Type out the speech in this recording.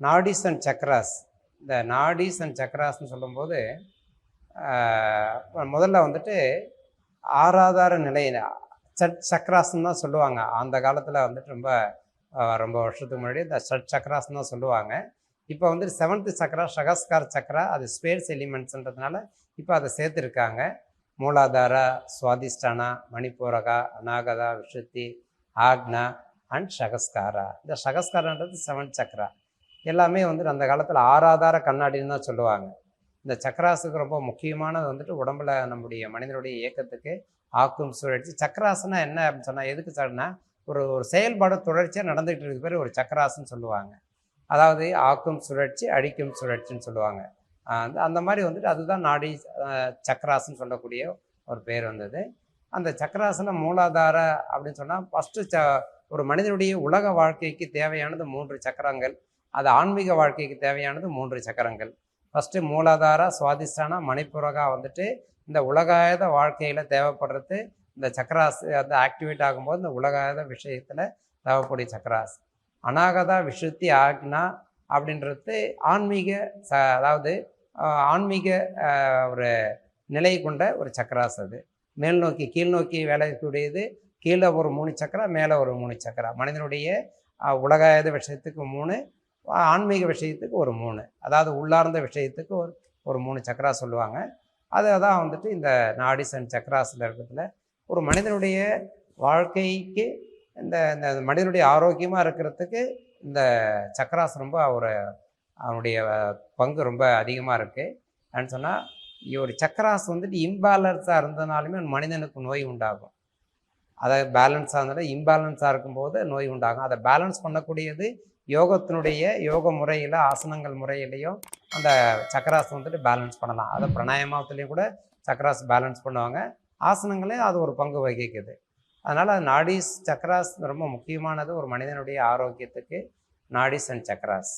நாடிஸ் and chakras. இந்த நாடிஸ் and சக்ராஸ்ன்னு சொல்லும்போது முதல்ல வந்துட்டு ஆறாதார நிலை சட் சக்ராஸ்ன்னு தான் சொல்லுவாங்க. அந்த காலத்தில் வந்துட்டு ரொம்ப ரொம்ப வருஷத்துக்கு முன்னாடி இந்த சட் சக்ராஸ்ன்னு தான் சொல்லுவாங்க. இப்போ வந்துட்டு செவன்த்து சக்ரா ஷகஸ்கார் சக்ரா அது ஸ்பேஸ் எலிமெண்ட்ஸ்ன்றதுனால இப்போ அதை சேர்த்துருக்காங்க. மூலாதார சுவாதிஷ்டானா மணிப்பூரகா அநாகதா விஷுத்தி ஆக்னா அண்ட் ஷகஸ்காரா இந்த ஷகஸ்காரன்றது செவன்த் சக்ரா. எல்லாமே வந்துட்டு அந்த காலத்தில் ஆறாதார கண்ணாடின்னு தான் சொல்லுவாங்க. இந்த சக்கராசுக்கு ரொம்ப முக்கியமானது வந்துட்டு உடம்புல நம்முடைய மனிதனுடைய இயக்கத்துக்கு ஆக்கும் சுழற்சி. சக்கராசுனா என்ன அப்படின்னு சொன்னால் எதுக்கு சொன்னா ஒரு ஒரு செயல்பாடு தொடர்ச்சியாக நடந்துகிட்டு இருக்க பேர் ஒரு சக்கராசுன்னு சொல்லுவாங்க. அதாவது ஆக்கும் சுழற்சி அழிக்கும் சுழற்சின்னு சொல்லுவாங்க. அந்த அந்த மாதிரி வந்துட்டு அதுதான் நாடி சக்கராசுன்னு சொல்லக்கூடிய ஒரு பேர் வந்தது. அந்த சக்கராசன மூலாதார அப்படின்னு சொன்னால் ஃபஸ்ட்டு ச ஒரு மனிதனுடைய உலக வாழ்க்கைக்கு தேவையானது மூன்று சக்கரங்கள். அது ஆன்மீக வாழ்க்கைக்கு தேவையானது மூன்று சக்கரங்கள். ஃபஸ்ட்டு மூலாதார சுவாதிஷ்டான மணிப்புரகா வந்துட்டு இந்த உலகாயத வாழ்க்கையில் தேவைப்படுறது இந்த சக்கராஸ் அந்த ஆக்டிவேட் ஆகும்போது இந்த உலகாயத விஷயத்தில் தேவைக்கூடிய சக்கராஸ் அநாகதா விஷுத்தி ஆக்னா அப்படின்றது ஆன்மீக ச அதாவது ஆன்மீக ஒரு நிலை கொண்ட ஒரு சக்கராஸ் அது. மேல் நோக்கி கீழ் நோக்கி வேலைக்கூடியது கீழே ஒரு மூணு சக்கரா மேலே ஒரு மூணு சக்கரா மனிதனுடைய உலகாயுத உலகாயத விஷயத்துக்கு மூணு ஆன்மீக விஷயத்துக்கு ஒரு மூணு. அதாவது உள்ளார்ந்த விஷயத்துக்கு ஒரு ஒரு மூணு சக்கரா சொல்லுவாங்க. அதை தான் வந்துட்டு இந்த நாடிஸ் அண்ட் சக்கராஸில் இருக்கிறதுல ஒரு மனிதனுடைய வாழ்க்கைக்கு இந்த இந்த மனிதனுடைய ஆரோக்கியமாக இருக்கிறதுக்கு இந்த சக்கராஸ் ரொம்ப ஒரு அவனுடைய பங்கு ரொம்ப அதிகமாக இருக்குது அப்படின்னு சொன்னால் ஒரு சக்கராஸ் வந்துட்டு இம்பேலன்ஸாக இருந்ததுனாலுமே மனிதனுக்கு நோய் உண்டாகும். அதை பேலன்ஸாக இருந்தாலும் இம்பேலன்ஸாக இருக்கும்போது நோய் உண்டாகும். அதை பேலன்ஸ் பண்ணக்கூடியது யோகத்தினுடைய யோக முறையில் ஆசனங்கள் முறையிலையும் அந்த சக்கராஸ் வந்துட்டு பேலன்ஸ் பண்ணலாம். அதை பிராணாயாமத்துலேயும் கூட சக்கராஸ் பேலன்ஸ் பண்ணுவாங்க. ஆசனங்களே அது ஒரு பங்கு வகிக்குது. அதனால் நாடிஸ் சக்கராஸ் ரொம்ப முக்கியமானது ஒரு மனிதனுடைய ஆரோக்கியத்துக்கு நாடிஸ் அண்ட் சக்கராஸ்.